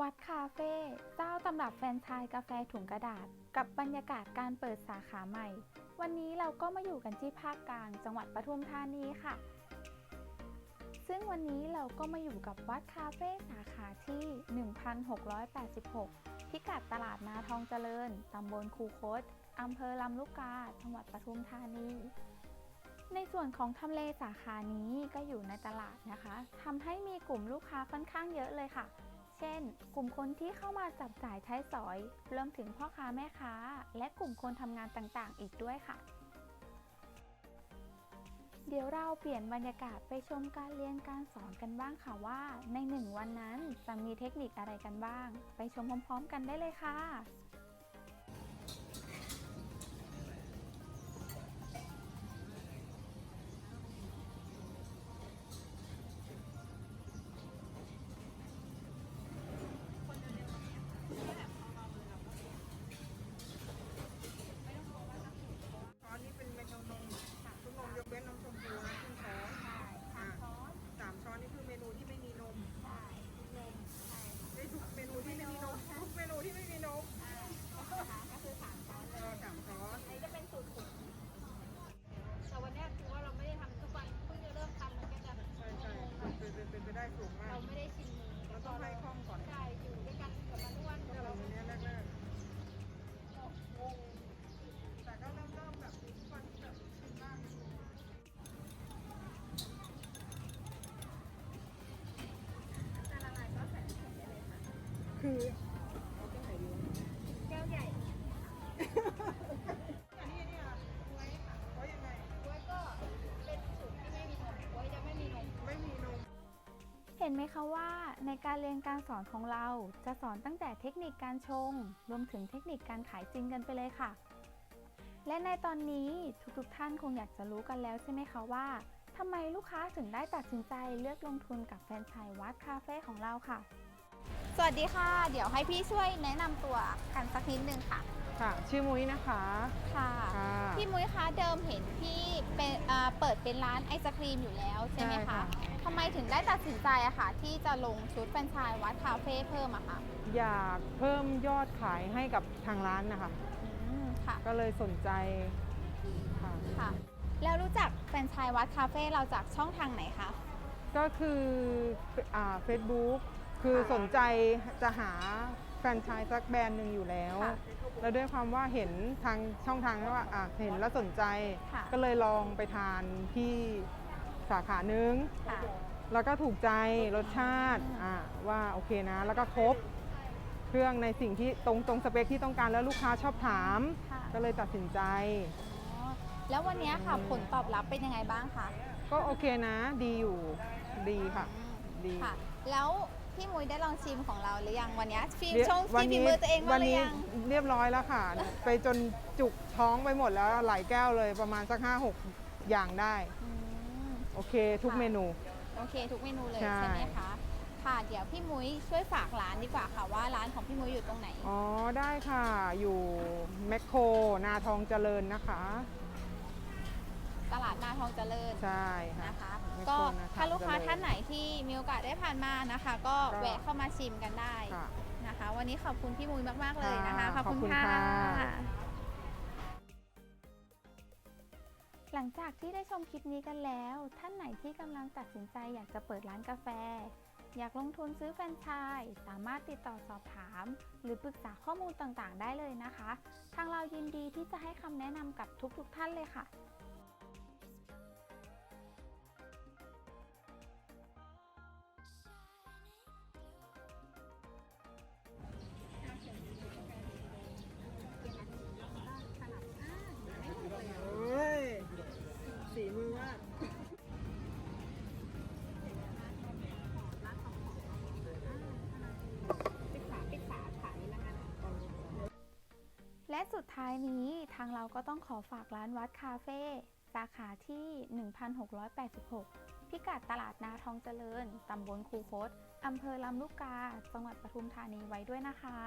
วัดคาเฟ่เจ้าตำรับแฟรนไชส์กาแฟถุงกระดาษ กับบรรยากาศการเปิดสาขาใหม่ วันนี้เราก็มาอยู่กันที่ภาคกลาง จังหวัดปทุมธานีค่ะ ซึ่งวันนี้เราก็มาอยู่กับวัดคาเฟ่สาขาที่ 1686 พิกัดตลาดนาทองเจริญ ตำบลคูคตอำเภอลำลูกกา จังหวัดปทุมธานีในส่วนของทำเลสาขานี้ก็อยู่ในตลาดนะคะทำให้มีกลุ่มลูกค้าค่อนข้างเยอะเลยค่ะ เช่น กลุ่มคนที่เข้ามาจับจ่ายใช้สอย รวมถึงพ่อค้าแม่ค้า และกลุ่มคนทำงานต่างๆ อีกด้วยค่ะ เดี๋ยวเราเปลี่ยนบรรยากาศไปชมการเรียนการสอนกันบ้างค่ะว่า ในหนึ่งวันนั้นจะมีเทคนิคอะไรกันบ้าง ไปชมพร้อม ๆ กันได้เลยค่ะ คือเหนดีวะแก้วใหญ่อันนี้เนี่ยบ๊วยค่ะเพราะยังไงบ๊วยก็เป็นสูตรที่ไม่มีนมบ๊วยจะไม่มีนมไม่มีนมเห็นไหมคะว่าในการเรียนการสอนของเราจะสอนตั้งแต่เทคนิคการชง รวมถึงเทคนิคการขายจริงกันไปเลยค่ะ และในตอนนี้ทุกๆท่านคงอยากจะรู้กันแล้วใช่ไหมคะว่าทำไมลูกค้าถึงได้ตัดสินใจเลือกลงทุนกับแฟนชส์วัดคาเฟ่ของเราค่ะ สวัสดีค่ะ เดี๋ยวให้พี่ช่วยแนะนำตัวกันสักนิดนึงค่ะ ค่ะ ชื่อมุ้ยนะคะ ค่ะ ค่ะ พี่มุ้ยคะเดิมเห็นพี่เป็นอ่าเปิดเป็นร้านไอศครีมอยู่แล้วใช่ไหมใช่คะค่ะ ทำไมถึงได้ตัดสินใจอะค่ะ ที่จะลงชุดแฟรนไชส์วัดคาเฟ่เพิ่มอะค่ะอยากเพิ่มยอดขายให้กับทางร้านนะคะ อืมค่ะ ก็เลยสนใจค่ะ ค่ะ แล้วรู้จักแฟรนไชส์วัดคาเฟ่เราจากช่องทางไหนคะ ก็คืออ่าเฟซบุ๊ก คือค่ะสนใจจะหาแฟรนไชส์สักแบรนด์หนึ่งอยู่แล้ว ค่ะแล้วด้วยความว่าเห็นทางช่องทางนั้นว่าอะเห็นแล้วสนใจ ค่ะ ก็เลยลองไปทานที่สาขาหนึ่งค่ะ แล้วก็ถูกใจรสชาติอืมอ่าว่าโอเคนะ แล้วก็ครบเครื่องในสิ่งที่ตรงตรงสเปคที่ต้องการแล้วลูกค้าชอบถาม ค่ะ ก็เลยตัดสินใจ อ๋อแล้ววันนี้ค่ะผลตอบรับเป็นยังไงบ้างคะก็โอเคนะ ดีอยู่ดีค่ะ ดี ค่ะ แล้ว พี่มุ้ยได้ลองชิมของเราหรือยังวันนี้ฟิล์มเรียชงวัชิมฝีนี้มือตัวเองวับ้างหรืนี้อยังเรียบร้อยแล้วค่ะ ไปจนจุกท้องไปหมดแล้วหลายแก้วเลยประมาณสักห้าหกอย่างได้ อืมโอเคทุกค่ะเมนู โอเค ทุกเมนูเลยใช่ ใช่ไหมคะค่ะเดี๋ยวพี่มุ้ยช่วยฝากร้านดีกว่าค่ะว่าร้านของพี่มุ้ยอยู่ตรงไหน อ๋อได้ค่ะอยู่แมคโครนาทองเจริญนะคะ ตลาดนาทองเจริญใช่ค่ะ นะคะแมคโครก็นาทองถ้าลูกค้าเจริญท่านไหนที่มีโอกาสได้ผ่านมานะคะ ก็ก็ แวะเข้ามาชิมกันได้ค่ะ นะคะ วันนี้ขอบคุณพี่มุ้ยมากๆเลยนะคะค่ะ ขอบคุณขอบคุณค่ะค่ะ หลังจากที่ได้ชมคลิปนี้กันแล้ว ท่านไหนที่กำลังตัดสินใจอยากจะเปิดร้านกาแฟ อยากลงทุนซื้อแฟรนไชส์สามารถติดต่อสอบถาม หรือปรึกษาข้อมูลต่างๆ ได้เลยนะคะ ทางเรายินดีที่จะให้คำแนะนำกับทุกๆท่านเลยค่ะ และสุดท้ายนี้ทางเราก็ต้องขอฝากร้านวัดคาเฟ่สาขาที่ 1686 พิกัดตลาดนาทองเจริญ ตำบลคูคตอำเภอลำลูกกา จังหวัดปทุมธานีไว้ด้วยนะคะ